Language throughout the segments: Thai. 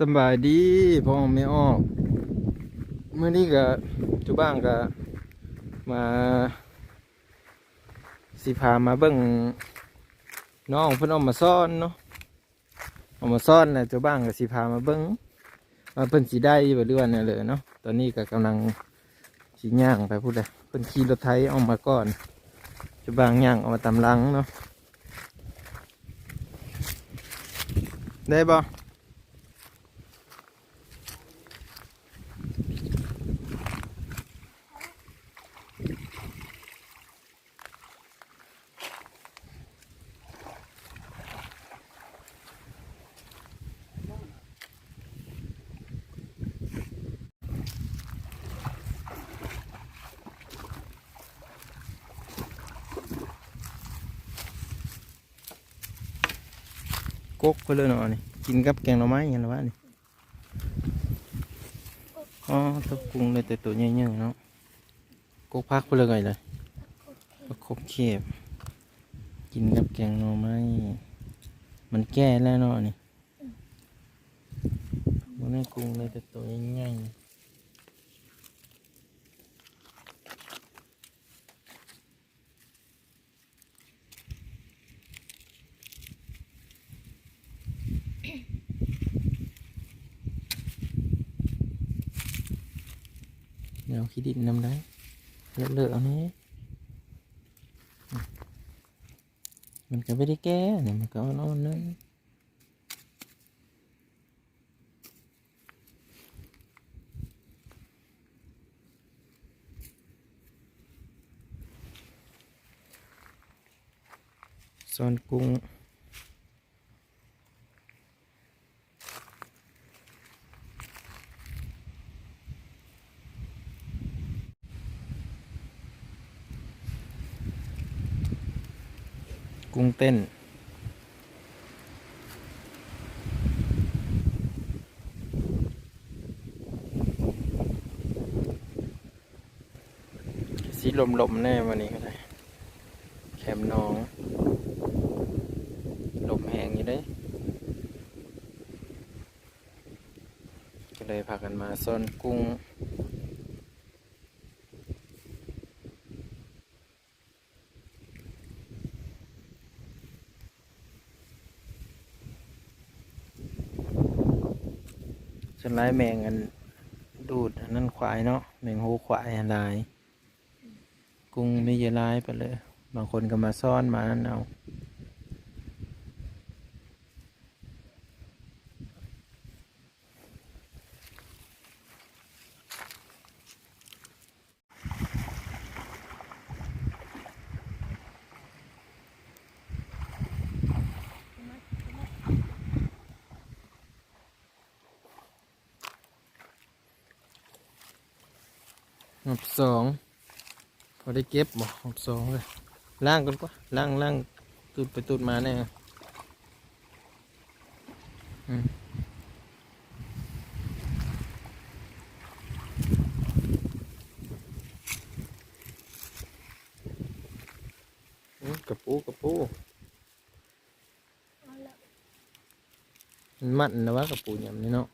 สบายดีพ่อไม่ออกเมื่อนี้ก็จุบ้างก็มาสิพามาเบิ่งน้องเพิ่นเอามาซ่อนเนาะเอามาซ่อนนะจุบ้างก็สิพามาเบิ่งว่าเพิ่นสิได้บ่หรือว่าแนเลยเนาะตอนนี้ก็กำลังสิย่างไปพูดเลยเพิ่นขี่รถไถเอามาก่อนจุบ้างย่างเอามาตำลังเนาะได้บ่ กกไปเลยเนาะนี่กินกับแกงหน่อไม้กันหรือวะนี่อ๋อตัวกุ้งเลยแต่ตัวใหญ่ๆเนาะกกพักไปเลยไงเลยประคบเขียบกินกับแกงหน่อไม้มันแก่แล้วเนาะนี่มันนี่กุ้งเลยแต่ตัวใหญ่ๆ เดี๋ยวขี้ดินนำได้เลอะๆเอานี้มันก็ไม่ได้แก่เนี่ยมันก็อ่อนๆนึงซอนกุ้ง เต้น สีลมๆแน่วันนี้ก็ได้ แคมน้อง ลมแห้งอยู่เด้ยก็เลยพากันมาซ่อนกุ้ง ส่วนร้ายแมงอันดูดอันนั่นควายเนาะแมงโหควายอันลาย กุ้งไม่เยอะร้ายไปเลย บางคนก็มาซ่อนมานั่นเอา หอบสองพอได้เก็บบ่หอบสองเลยล่างกันปะล่างล่างตูดไปตูดมาแน่อืมอืมกระปูกระปูมันมันนะวะกระปูอยำนี่เนาะ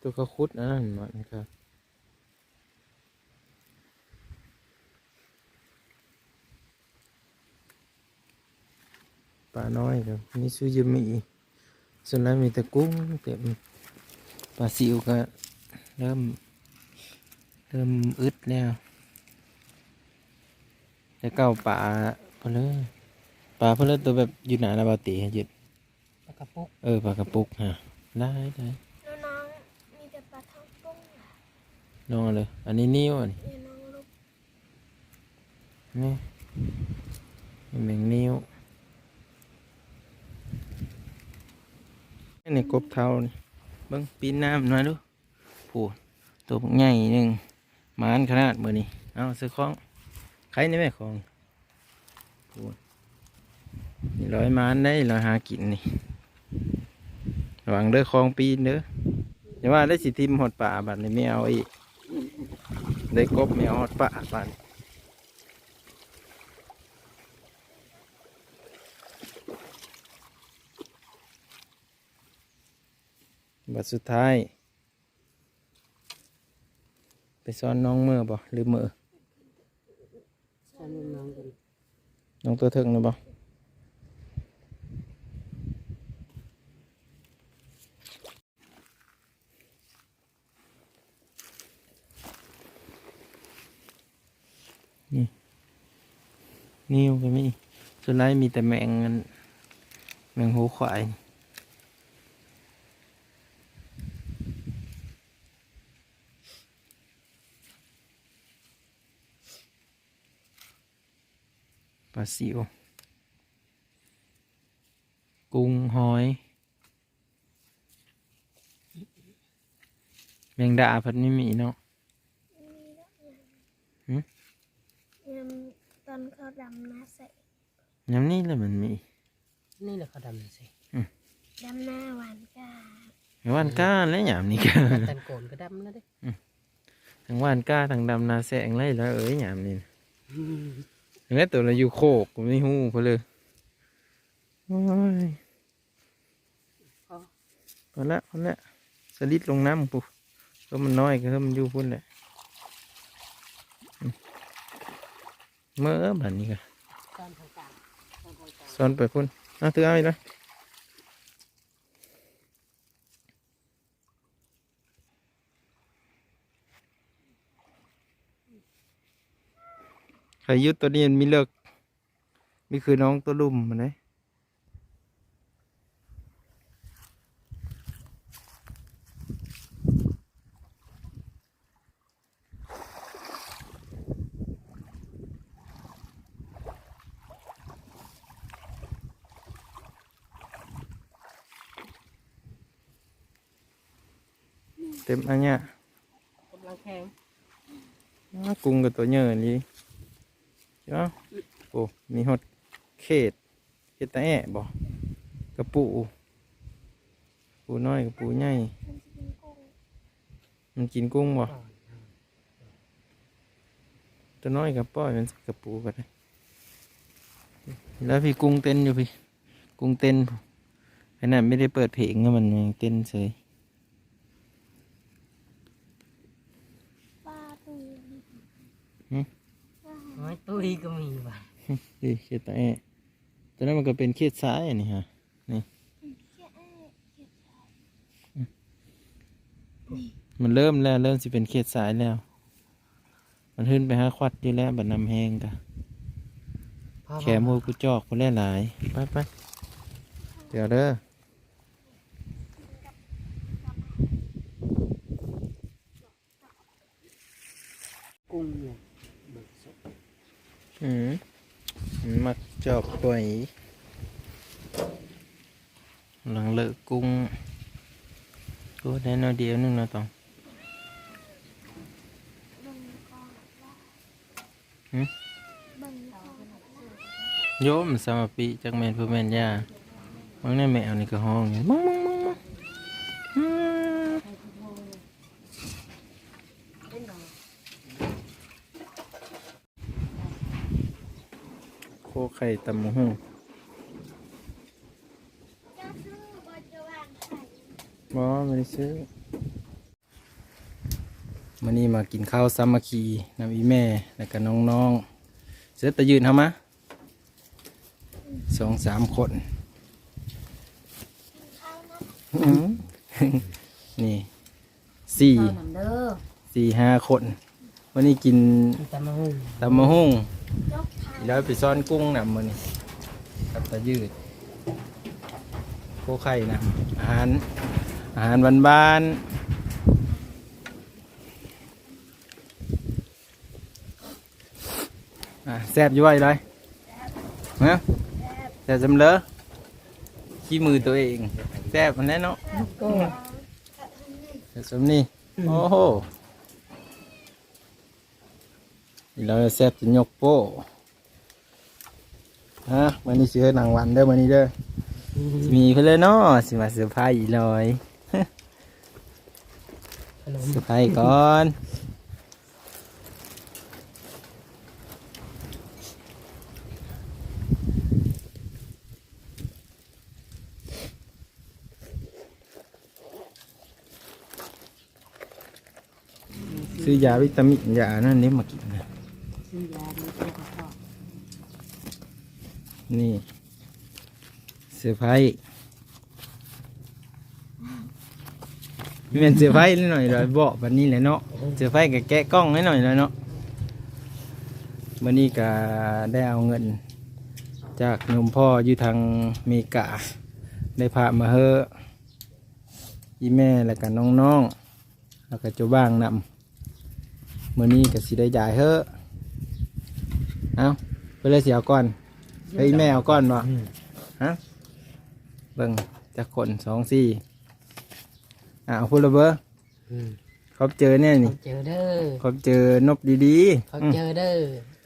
ตัวเขาคุดนะนั่นมันครับ ปลาน้อยครับนี่ซูยูมิส่วนแล้วมีแต่กุ้งเต็มปลาซิวก็เริ่ม เริ่มอึดแล้วแต่เก้าปลาเพนเลยปลาเพนเลยตัวแบบอยู่หนาระบาตีให้หยุดปลากระปุกเออปลากระปุกฮะได้ได้น้องๆมีแต่ปลาท้องปุ้งอะลองเอาเลยอันนี้นิ้วอันนี้เนี่ยน้องลูกนี่แมงนิ้ว นนี้กบเทานี่เบิ้งปีนน้ำหน่อยดูผูตัวบักใหญ่หนึ่งมานขนาดมือนี่เอาซื้อของใครนี่แม่ของผูนี่ร้อยมานได้ร้อยหากินนี่ระวังเด้อคลองปีนเด้ออย่าว่าได้สิทิมหดป่าบัดนี้ไม่เอาอีกได้กบไม่เอาหดป่าบัดนี้ บัดสุดท้าย ไปซ้อนน้องเมื่อบ่หรือเมื่อฉันน้องกันน้องตัวเถิงนะบ่นี่นี่มันก็มีส่วนไรมีแต่แมงอันแมงหูควายปลาซิวกุ้งหอยแมงดาเพัดไม่มีเนาะหืมยำตอนเขาดำนาใส่ยำนี้แหละมันมีนี่แหละเขาดำเลยสิดำหน้าหวานกาวันก้าและยำนี้ก็ตันโกนก็ดำแล้วเด้ทั้งวันก้าทั้งดำนาแสงไรแล้วเอ้ยยำนี่นะ แล้วตัวเราอยู่โคกกูไม่หูเพนเลยโอ้ยพอพอละพอละสลิดลงน้ำปุ๊ก็มันน้อยก็ให้มันอยู่พุ่นแหละอืมเมื่อบัดนี้ก็ตอนทางกลางตอนทางกลางซ้อนไปพุ่นเอาถือเอาอีกแล้ว ใครยุดตัวนี้มันมีเลิกนี่คือน้องตัวลุ่มมันเลยเต็มอันเนี้ยกำลังแข็งอ้ากุ้งกับตัวเยอะนี่ เนาะโอ้มีฮอดเขตเขตตาแอะบ่กกระปูปูน้อยกระปูใหญ่มันกินกุ้งมันกินกุ้งบ่ก่อนตัวน้อยกับป้อยมันกระปูกันแล้วพี่กุ้งเต้นอยู่พี่ กุ้งเต้นขนาดไม่ได้เปิดเพลงก็มันยังเต้นเฉย ปลาตูนี่ หืม ปลาโอ้ตุ้ยก็มีว่ะดิเขตตาแอะตัวนั้นมันก็เป็นเขตซ้ายอันนี่ฮะเขี้ยแอ้เขี้ยชายมันเริ่มแล้วเริ่มสิเป็นเขตซ้ายแล้ว มันขึ้นไปหาควัดอยู่แล้วบัดนำแหงกะพ่อแขมูกูจอกกูแล่หลายไปไปเดี๋ยวเด้อ กุ้งเนี่ยเบิกสด อืมมักจอกป่วยหลังเลิกกุ้งกูได้หนอยเดียวนึงนะต้องโยมสามปีจักแมนผู้แมนยาบางในแมวนี่ก็ห้องมึงมึงมึงมึงอืมโคไข่ตำมะฮุ่งเจ้าซื้อบนจะวางไข่บอไม่ได้ซื้อมานี่มากินข้าวสามัคคีน้ำอีแม่ แล้วก็น้องๆ เสร็จตะยืนทำมะสองสามคนข้าวนะอื้อนี่สี่ข้าวหนังเด้อสี่ห้าคน วันนี้กินมีแต่มาหุ่งตำมะฮุ่ง แล้วไปซ่อนกุ้งนะมือนี่กับตะยืดโคไข่นะอาหาร อาหารบ้านๆอะแซ่บอยู่ไว้เลยนะแซ่บจำเลอขี้มือตัวเองแซ่บมันแน่เนาะแซ่บสมนี่โอ้โหเราแซ่บจนยกโป้ ฮะมันนี่ซื้อหนังวันเด้อมันนี่เด้อมีเพื่อนเนาะสิมาเซอร์ไพรส์อีลอยเสื้อผ้าส์ก่อนซื้อยาวิตามินยานั่นนี่มากิน นี่เสื้อไผ่มีเป็นเสื้อไผ่นิดหน่อยเลยบอกแบบนี้แหละเนาะเสื้อไผ่กับแกะกล้องให้หน่อยเลยเนาะมื่อนี้ก็ได้เอาเงิน จากนุมพ่ออยู่ทางเมกา ได้พามาเฮออีแม่แล้วก็น้องๆ แล้วก็เจ้าบ้างนำมื่อนี้ก็สิได้จ่ายเฮอเอาไปเลยเสียก่อน เฮ้ยแม่เอาก้อนวะฮะเบิ่งจะขนสองสี่อะเอาพูดและเบอร์อืมเขาเจอเนี่ยเขานี่ เจอเด้อเขาเจอนบดีเขาๆอืมเจอเด้อ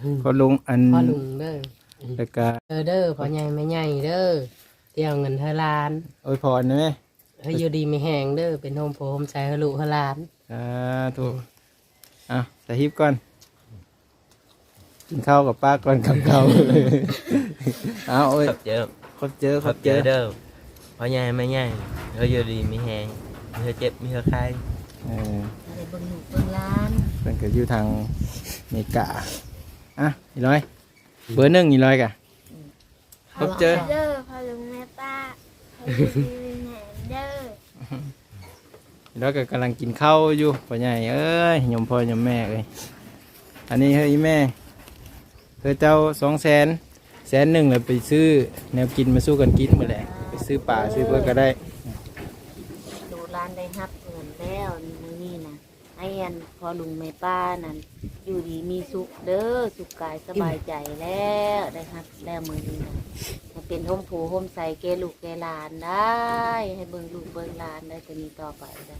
อืมเขาลงอันพ่อลุงเด้อแล้วก็เจอเด้อพ่อใหญ่แม่ใหญ่เด้อเที่ยวเงินเธอล้านโอ้ยพรนะแม่เฮ้ยอยู่ดีไม่แห้งเด้อเป็นโฮมโพโฮมใจเฮาลูกเฮาหลานสาธุอะใส่ฮิปก่อน กินข้าวกับป้าก่อนกับเขาเอาโอ้ยขอบเจอเขาเจอขเขาอบเจเจออเด้อเพราะใหญ่ไม่ใหญ่เฮาอยู่ดีมีแหงมีเฮาเจ็บมีเฮาไข้เออได้เบิ่งลูกเบิ่งหลานเพิ่นก็อยู่ทางอเมริกาอะอีร้อย เบอร์หนึ่งอีร้อยกะ พบเจอ เด้อพอลุงแม่ป้าพอลุงดีแหนเด้อแล้วก็กำลังกินข้าวอยู่พ่อใหญ่เอ้ยยมพ่อยมแม่เอ้ยอันนี้เฮ้ยแม่ เธอเจ้าสองแสนแสนหนึ่งเลยไปซื้อแนวกินมาสู้กันกินหมาแหละไปซื้อป่าซื้อเพื่อก็ได้ดูร้านได้ฮับเงินแล้วมือนี้นะไอ้อันพอลุงแม่ป้านั่นอยู่ดีมีสุขเด้อสุขกายสบายใจแล้วได้ฮับแล้วมือนี้นะให้เป็นห่มผูห่มใสแกลูกแกลานได้ ให้เบิ่งลูกเบิ่งหลานได้จะมีต่อไปได้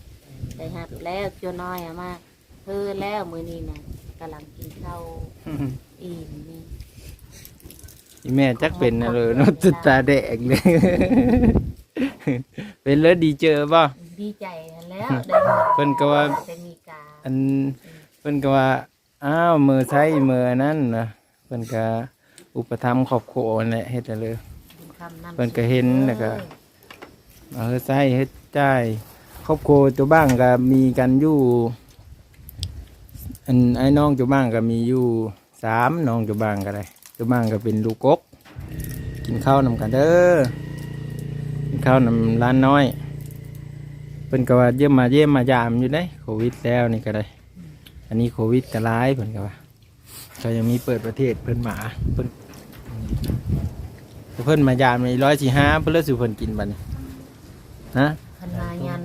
ได้ฮับแล้วเจ้าน้อยอะมากเธอแล้วมือนี้นะกำลังกินข้าว อิ่มนี่อีแม่จักเป็นนะเลยเนาะตุตาแดงเลย เป็นเลยดีเจอป่ะดีใจแล้วได้ฮับเพิ่นก็ว่า จะมีกาอันเพิ่นก็ว่า อ้าวมือใช้มือนั่นนะเพิ่นก็อุปถัมภ์ครอบครัวนั่นแหละเฮ็ดให้เลยคำนำเพิ่นก็เห็นแล้วก็ เอาเฮ็ดใช้เฮ็ดจ่ายครอบครัวตัวบ้างก็มีกันอยู่ อันไอ้น้องตัวบ้างก็มีอยู่ สามน้องตัวบ้างก็ได้ตัวบ้างก็เป็นลูกกก กินข้าวนำกันเด้อกินข้าวนำร้านน้อยเพิ่นก็ว่าเยี่ยมมาเยี่ยมมายามอยู่ได้โควิดแล้วนี่ก็ได้ อันนี้โควิดก็ร้ายเพิ่นก็ว่าก็ยังมีเปิดประเทศเพิ่นหมาเพิ่นเพิ่นมายามในร้อยสี่ห้าเพิ่นเลิกสู่เพิ่นกินบัดนี้ฮะพันมายัน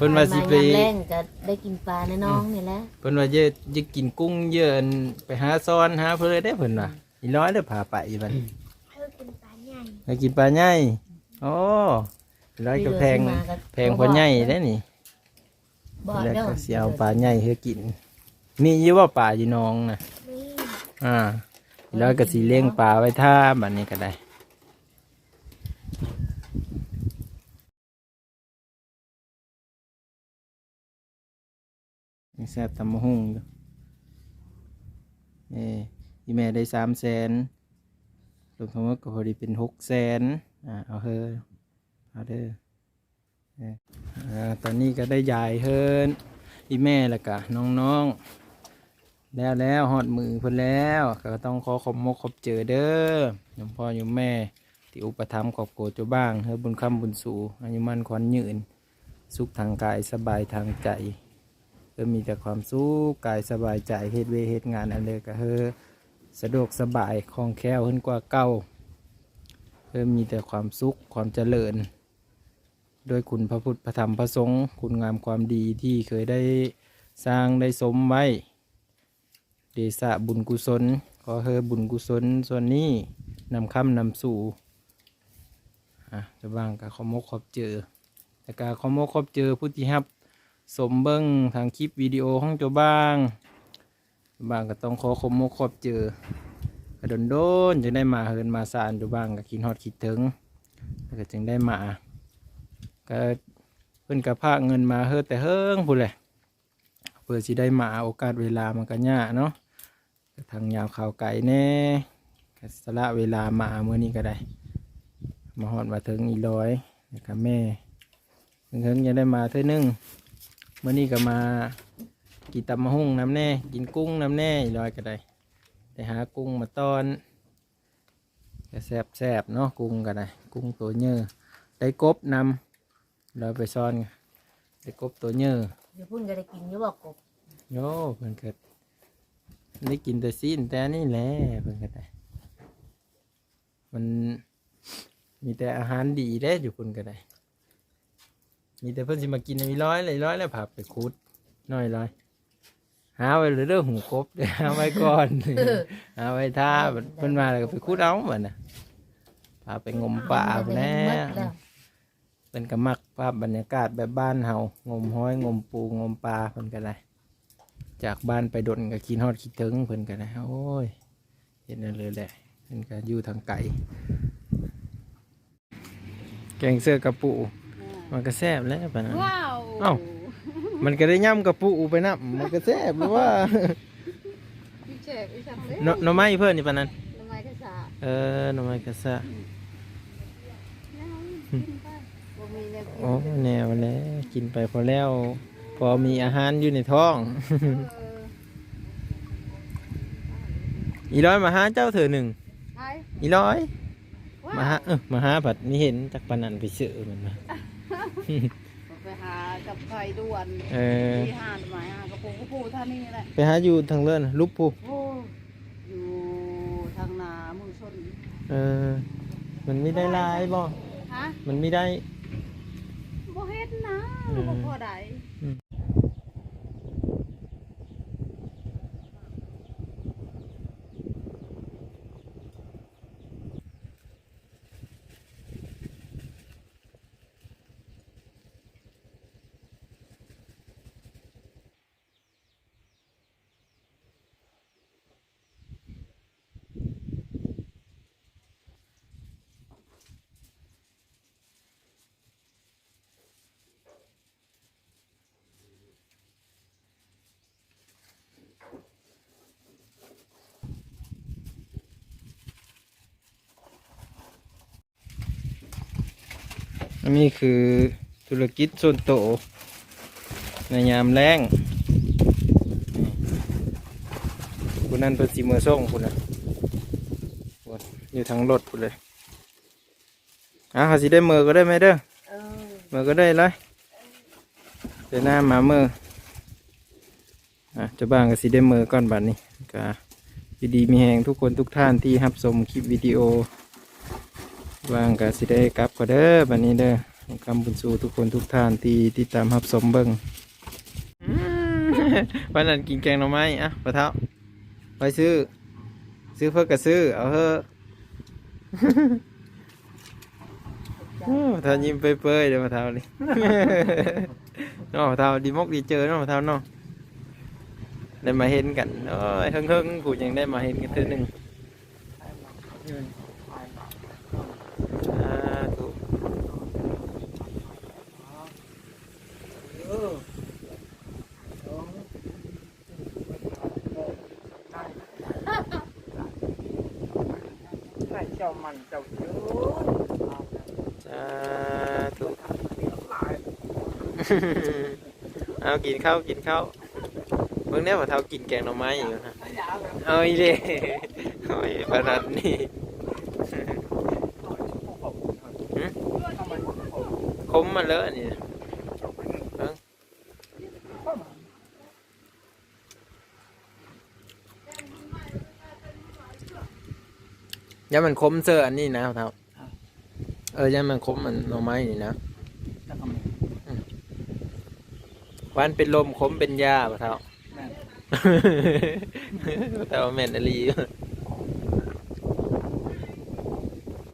เออเพิ่นว่าสิไปยามแรงก็ได้กินปลาในน้องนี่แหละเพิ่นว่าเยอะจะกินกุ้งเยอะอันไปหาซ้อนหาเพิ่นได้เพิ่นว่าอีร้อยเด้อพาไปบัดนี้เพื่อกินปลาใหญ่ไปกินปลาใหญ่โอ้อีร้อยก็แพงแพงกว่าใหญ่ได้นี่บ่แล้วเด้อก็เสียเอาปลาใหญ่ให้กิน มีอยู่ว่าปลาอยู่หน้องนะนี่อ่า แล้วก็สีเลี้ยงปลาไว้ท่าแบบนี้ก็ได้ ยังแซ่บตำมะฮุ่งอยู่เอ้อีแม่ได้สามแสนรวมทั้งหมดก็พอดีเป็นหกแสนอ่าเอาเฮอเอาเด้อเอ้ยอ่าตอนนี้ก็ได้ยายเฮินอีแม่แล้วก็น้องๆ แล้วแล้วหอดมือเพิ่นแล้วก็ต้องขอขอบมกขอบเจอเด้อยมพ่อยมแม่ที่อุปถัมภ์ขอบโกรธเจ้าบ้างเฮ้บุญคำบุญสู่อายุมันขวัญยืน สุขทางกายสบายทางใจ ออมีแต่ความสุขกายสบายใจเฮ็ดเวเฮ็ดงานอันเลยก็เฮอสะดวกสบายคล่องแคล่วขึ้นกว่าเก่าเออมีแต่ความสุขความเจริญ โดยคุณพระพุทธพระธรรมพระสงฆ์คุณงามความดีที่เคยได้สร้างได้สมไว้เดชะบุญกุศลขอเฮอบุญกุศลส่วนนี้นำคำนำสู่อะจะบ้างกับขอมกขอบเจอแต่การขอมกขอบเจอผู้ที่ฮับ สมเบิ้งทางคลิปวิดีโอของเจ้าบ้าง บ้างก็ต้องขอขอมกขอบเจอกระโดนโดนจึงได้มาเฮินมาสานเจ้าบ้างก็คิดฮอดคิดถึงแล้วก็จึงได้มาก็เพิ่นกับพากเงินมาเฮอแต่เฮิงพูดเลยเพื่อสิได้มาโอกาสเวลามันก็ยากเนาะก็ทางยาวข่าวไก่แน่กสละเวลามาเมื่อนี้ก็ได้ มาหอดมาถึงอีร้อยแล้วก็แม่ถึงถึงจะได้มาเท่านึง เมื่อนี้ก็มากินตำมะฮุ่งน้ำแน่ กินกุ้งน้ำแน่อีร้อยก็ได้ไปหากุ้งมาตอนก็แซบแซบๆเนาะกุ้งก็ได้ กุ้งตัวเยอะได้กบนำเราไปซ่อนกันได้กบตัวเยอะเดี๋ยวพุ่นก็ได้กินอยู่บอกกบโย่เพิ่นก็ได้กินแต่ซีนแต่นี่แหละเพิ่นก็ได้มันมีแต่อาหารดีได้อยู่เพิ่นก็ได้ มีแต่เพิ่นสิมากินมีร้อยเลยร้อยแล้วผับไปคุดน้อยร้อยหาไว้เลยเรื่องหูกบเดี๋ยวหาไว้ก่อนหาไว้ท่าบัดเพิ่นมาแล้วก็ไปคุดเอาบัดน่ะพาไปงมป่าพุ่นแหล้หมดวแล้วเป็นกมักภาพบรรยากาศแบบบ้านเฮางมห้อยงมปูงมปลาเพิ่นก็ได้จากบ้านไปดนก็กินฮอดคิดถึงเพิ่นก็ได้โอ้ยเห็นนั่นเลยแหละเพิ่นก็อยู่ทางไกลแกงเสื้อกระปู มันก็แซ่บแล้วปะนั้นว้าวเอ้ามันก็ได้ย่ำกระปูไปนับมันก็แซ่บหรือว่าพี่เจ็บพี่ชังเลยหนหน่อไม้เพื่อนนี่ปะนั้นทำไมกระสาเออหน่อไม้กระซะบ่มีแนวกินโอ้แนวแล้วกินไปพอแล้ว พอมีอาหารอยู่ในท้องเอออีร้อยมาหาเจ้าเถอหนึ่งไอ้อีร้อย มาหาเออมาหาผัดนี่เห็นจากปานนันไปซื้อมันมา ไปหากับไข่ด่วนเออ ที่หาดหมายหากระปูกระปูท่านี่แหละไปหาอยู่ทางเลื่อนลูกผู้โอ้อยู่ทางนามือชนเออ มันไม่ได้หลายบ่ฮะมันไม่ได้ บ่เฮ็ดนะอืมบ่พอได้ นนี้คือธุรกิจส่วนโตวในยามแรงคุณนั่นเป็นสีมือส่งคุณนะพุ่นอยู่ทางรถคุณเลยอะเขาสิได้มือก็ได้ไหมเด้อเออมือก็ได้เลยเดี๋ยวหน้ามามืออะเจะบ้างก็สิได้มือก่อนบัดนี้ก็ดีดีๆมีแหงทุกคนทุกท่านที่รับชมคลิปวิดีโอ ว่างก็สิได้กลับก็เด้อบัดนี้เด้อคำบุญสู่ทุกคนทุกท่านที่ติดตามรับชมเบิ้งวันนั้นกินแกงหน่อไม้อะปะเท้าไปซื้อ ซื้อเพื่อกระซื้อ เอาเถอะโอ้เท่ายิ้มเปื่อยๆเดี๋ยวมาเท่านี่เนาะเท่าดีมกดีเจอเนาะเท่าเนาะได้มาเห็นกันโอ้ยเฮิงๆกูยังได้มาเห็นกันทื่อหนึ่งสาธุสาธุ เอากินข้าวกินข้าวเมื่อนี้ว่าเท่ากินแกงหน่อไม้อยู่ฮะเอาอีเลยเอาอีปานนัดนี่คมมาเลอะนี่เบิ่งอย่ามันคมเสื้ออันนี้นะเท่าเอออย่ามันคมมันหน่อไม้นี่นะ วันเป็นลมขมเป็นยาปะเท่าแต่ว่าแม่นอหลี